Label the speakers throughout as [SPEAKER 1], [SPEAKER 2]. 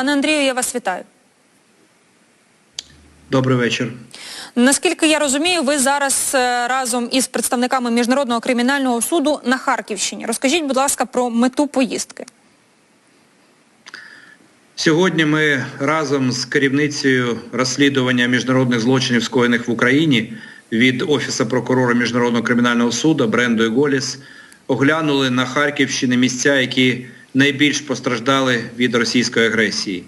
[SPEAKER 1] Пане Андрію, я вас вітаю.
[SPEAKER 2] Добрий вечір.
[SPEAKER 1] Наскільки я розумію, ви зараз е, разом із представниками Міжнародного кримінального суду на Харківщині. Розкажіть, будь ласка, про мету поїздки.
[SPEAKER 2] Сьогодні ми разом з керівницею розслідування міжнародних злочинів, скоєних в Україні від Офісу прокурора Міжнародного кримінального суду Брендою Голіс оглянули на Харківщині місця, які найбільш постраждали від російської агресії.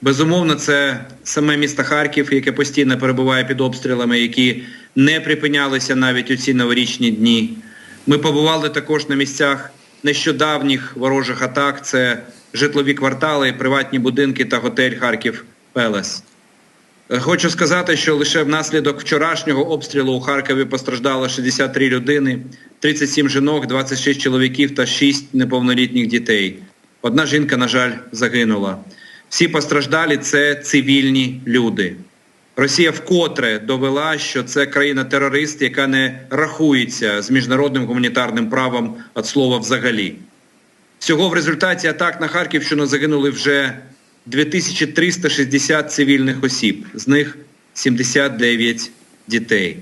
[SPEAKER 2] Безумовно, це саме місто Харків, яке постійно перебуває під обстрілами, які не припинялися навіть у ці новорічні дні. Ми побували також на місцях нещодавніх ворожих атак. Це житлові квартали, приватні будинки та готель Харків Пелес. Хочу сказати, що лише внаслідок вчорашнього обстрілу у Харкові постраждало 63 людини, 37 жінок, 26 чоловіків та 6 неповнолітніх дітей. Одна жінка, на жаль, загинула. Всі постраждалі це цивільні люди. Росія вкотре довела, що це країна-терорист, яка не рахується з міжнародним гуманітарним правом від слова взагалі. Всього в результаті атак на Харківщину загинули вже 2360 цивільних осіб, з них 79 дітей.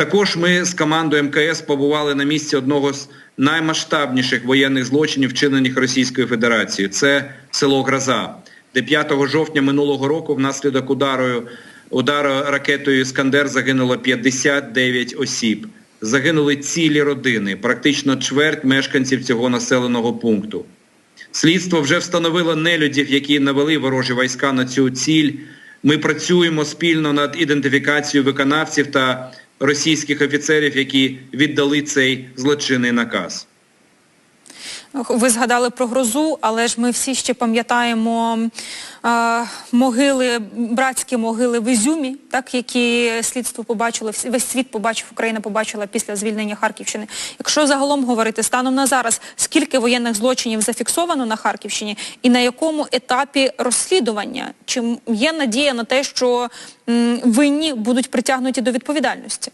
[SPEAKER 2] Також ми з командою МКС побували на місці одного з наймасштабніших воєнних злочинів, вчинених Російською Федерацією. Це село Гроза, де 5 жовтня минулого року внаслідок удару, удару ракетою Іскандер загинуло 59 осіб. Загинули цілі родини, практично чверть мешканців цього населеного пункту. Слідство вже встановило нелюдів, які навели ворожі війська на цю ціль. Ми працюємо спільно над ідентифікацією виконавців та російських офіцерів, які віддали цей злочинний наказ.
[SPEAKER 1] Ви згадали про грозу, але ж ми всі ще пам'ятаємо е, могили, братські могили в Ізюмі, так, які слідство побачило, весь світ побачив, Україна побачила після звільнення Харківщини. Якщо загалом говорити станом на зараз, скільки воєнних злочинів зафіксовано на Харківщині і на якому етапі розслідування? Чи є надія на те, що м, винні будуть притягнуті до відповідальності?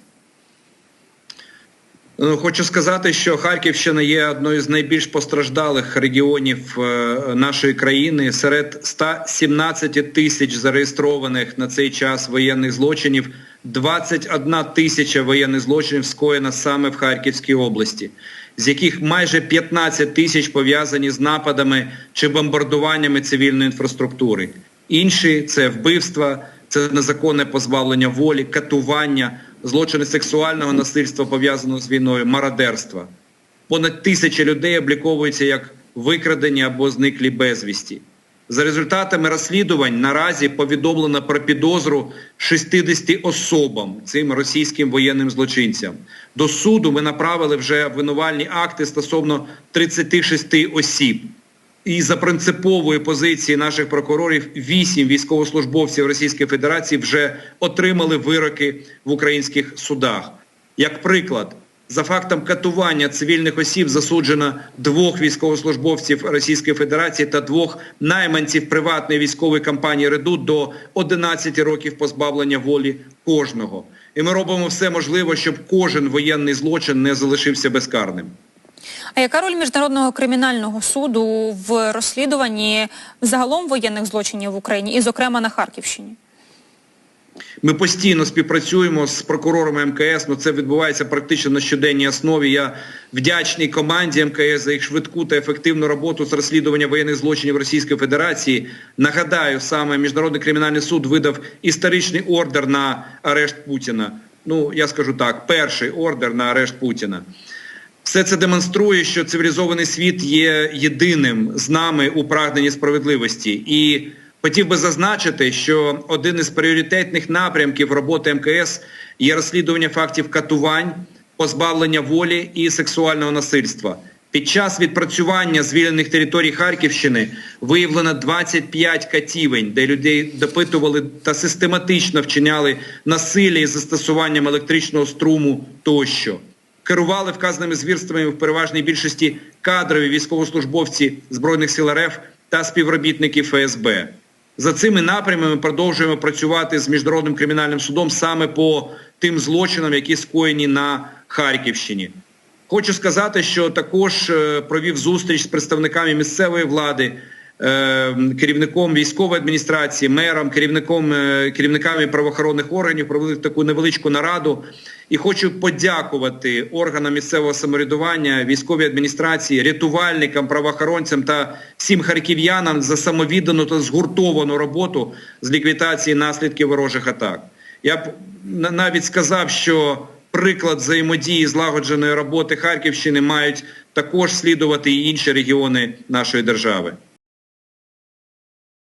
[SPEAKER 2] Ну, Хочу сказати, що Харківщина є одною з найбільш постраждалих регіонів е, нашої країни. Серед 117 тисяч зареєстрованих на цей час воєнних злочинів 21 тисяча воєнних злочинів скоєна саме в Харківській області, з яких майже 15 тисяч пов'язані з нападами чи бомбардуваннями цивільної інфраструктури. Інші це вбивства, це незаконне позбавлення волі, катування, злочини сексуального насильства пов'язаного з війною, мародерства. Понад тисяча людей обліковуються як викрадені або зниклі безвісті. За результатами розслідувань наразі повідомлено про підозру 60 особам, цим російським воєнним злочинцям. До суду ми направили вже обвинувальні акти стосовно 36 осіб. І за принципової позиції наших прокурорів вісім військовослужбовців Російської Федерації вже отримали вироки в українських судах. Як приклад, за фактом катування цивільних осіб засуджено двох військовослужбовців Російської Федерації та двох найманців приватної військової компанії «Редут» до 11 років позбавлення волі кожного. І ми робимо все можливе, щоб кожен воєнний злочин не залишився безкарним.
[SPEAKER 1] А яка роль Міжнародного кримінального суду в розслідуванні загалом воєнних злочинів в Україні і, зокрема, на Харківщині?
[SPEAKER 2] Ми постійно співпрацюємо з прокурорами МКС, ну це відбувається практично на щоденній основі. Я вдячний команді МКС за їх швидку та ефективну роботу з розслідування воєнних злочинів Російської Федерації. Нагадаю, саме Міжнародний кримінальний суд видав історичний ордер на арешт Путіна. Ну, я скажу так, перший ордер на арешт Путіна. Все це демонструє, що цивілізований світ є єдиним з нами у прагненні справедливості. І хотів би зазначити, що один із пріоритетних напрямків роботи МКС є розслідування фактів катувань, позбавлення волі і сексуального насильства. Під час відпрацювання звільнених територій Харківщини виявлено 25 катівень, де людей допитували та систематично вчиняли насилля із застосуванням електричного струму тощо керували вказаними звірствами в переважній більшості кадрові військовослужбовці Збройних сил РФ та співробітники ФСБ. За цими напрямами продовжуємо працювати з Міжнародним кримінальним судом саме по тим злочинам, які скоєні на Харківщині. Хочу сказати, що також е, провів зустріч з представниками місцевої влади, е, керівником військової адміністрації, мером, керівником, е, керівниками правоохоронних органів провели таку невеличку нараду. І хочу подякувати органам місцевого самоврядування, військовій адміністрації, рятувальникам, правоохоронцям та всім харків'янам за самовіддану та згуртовану роботу з ліквідації наслідків ворожих атак. Я б навіть сказав, що приклад взаємодії злагодженої роботи Харківщини мають також слідувати і інші регіони нашої держави.